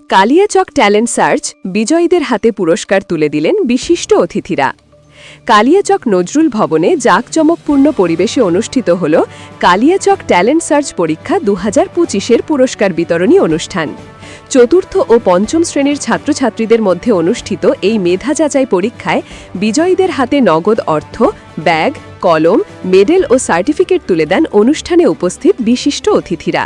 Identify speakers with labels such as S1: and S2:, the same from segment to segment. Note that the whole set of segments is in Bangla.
S1: কালিয়াচক ট্যালেন্ট সার্চ বিজয়ীদের হাতে পুরস্কার তুলে দিলেন বিশিষ্ট অতিথিরা। কালিয়াচক নজরুল ভবনে জাঁকজমকপূর্ণ পরিবেশে অনুষ্ঠিত হল কালিয়াচক ট্যালেন্ট সার্চ পরীক্ষা দু হাজার পঁচিশের পুরস্কার বিতরণী অনুষ্ঠান। চতুর্থ ও পঞ্চম শ্রেণির ছাত্রছাত্রীদের মধ্যে অনুষ্ঠিত এই মেধা যাচাই পরীক্ষায় বিজয়ীদের হাতে নগদ অর্থ, ব্যাগ, কলম, মেডেল ও সার্টিফিকেট তুলে দেন অনুষ্ঠানে উপস্থিত বিশিষ্ট অতিথিরা।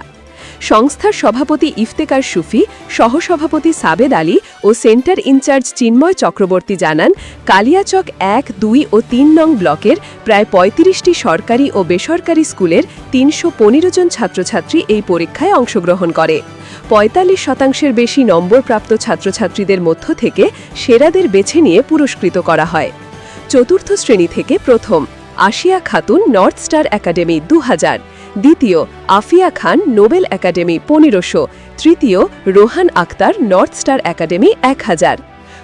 S1: সংস্থার সভাপতি ইফতেকার সুফি, সহসভাপতি সাবেদ আলী ও centre in charge Chinmoy Chakraborty জানান, কালিয়াচক এক, দুই ও তিন নং ব্লকের প্রায় পঁয়ত্রিশটি সরকারি ও বেসরকারি স্কুলের তিনশো পনেরো জন ছাত্রছাত্রী এই পরীক্ষায় অংশগ্রহণ করে। পঁয়তাল্লিশ শতাংশের বেশি নম্বরপ্রাপ্ত ছাত্রছাত্রীদের মধ্য থেকে সেরাদের বেছে নিয়ে পুরস্কৃত করা হয়। চতুর্থ শ্রেণি থেকে প্রথম। Ashia Khatun North Star Academy দু হাজার দ্বিতীয়, আফিয়া খান নোবেল একাডেমি পনেরোশো তৃতীয়, Rohan Akter North Star Academy এক হাজার।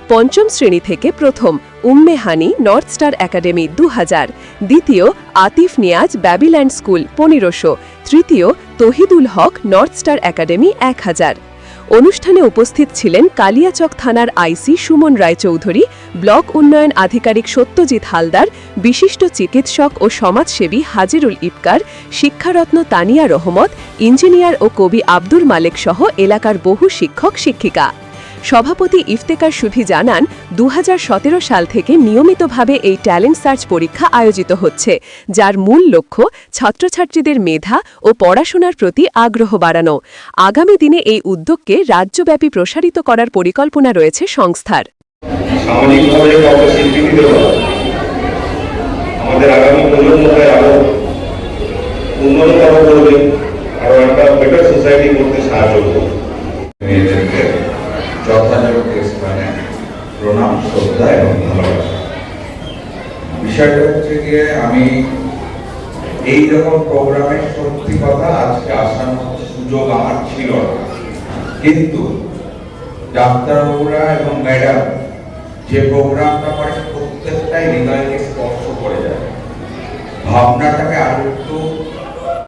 S1: পঞ্চম শ্রেণি থেকে প্রথম, Umme Hani North Star Academy দু হাজার। দ্বিতীয়, আতিফ নিয়াজ ব্যাবিল্যান্ড স্কুল পনেরোশো তৃতীয়, Tohidul Haque North Star Academy এক হাজার। অনুষ্ঠানে উপস্থিত ছিলেন কালিয়াচক থানার আইসি সুমন রায়চৌধুরী, ব্লক উন্নয়ন আধিকারিক সত্যজিৎ হালদার, বিশিষ্ট চিকিৎসক ও সমাজসেবী হাজিরুল ইফকার, শিক্ষারত্ন তানিয়া রহমত, ইঞ্জিনিয়ার ও কবি আব্দুল মালেক সহ এলাকার বহু শিক্ষক শিক্ষিকা সভাপতি ইফতেকার সুফি জানান দু হাজার সতেরো সাল থেকে নিয়মিতভাবে এই ট্যালেন্ট সার্চ পরীক্ষা আয়োজিত হচ্ছে, যার মূল লক্ষ্য ছাত্রছাত্রীদের মেধা ও পড়াশোনার প্রতি আগ্রহ বাড়ানো। আগামী দিনে এই উদ্যোগকে রাজ্যব্যাপী প্রসারিত করার পরিকল্পনা রয়েছে সংস্থার।
S2: আমাদের আগামী আরও উন্নততর করবে, আরও একটা বেটার সোসাইটি করতে সাহায্য করবে।
S3: প্রণাম, শ্রদ্ধা এবং ভালোবাসা। বিষয়টা হচ্ছে গিয়ে আমি এই রকম প্রোগ্রামে সত্যি কথা আজকে আসার সুযোগ আমার ছিল না। কিন্তু ডাক্তারবাবুরা এবং ম্যাডাম যে প্রোগ্রামটা করে প্রত্যেকটাই হৃদয়কে স্পর্শ করে যায়। ভাবনাটা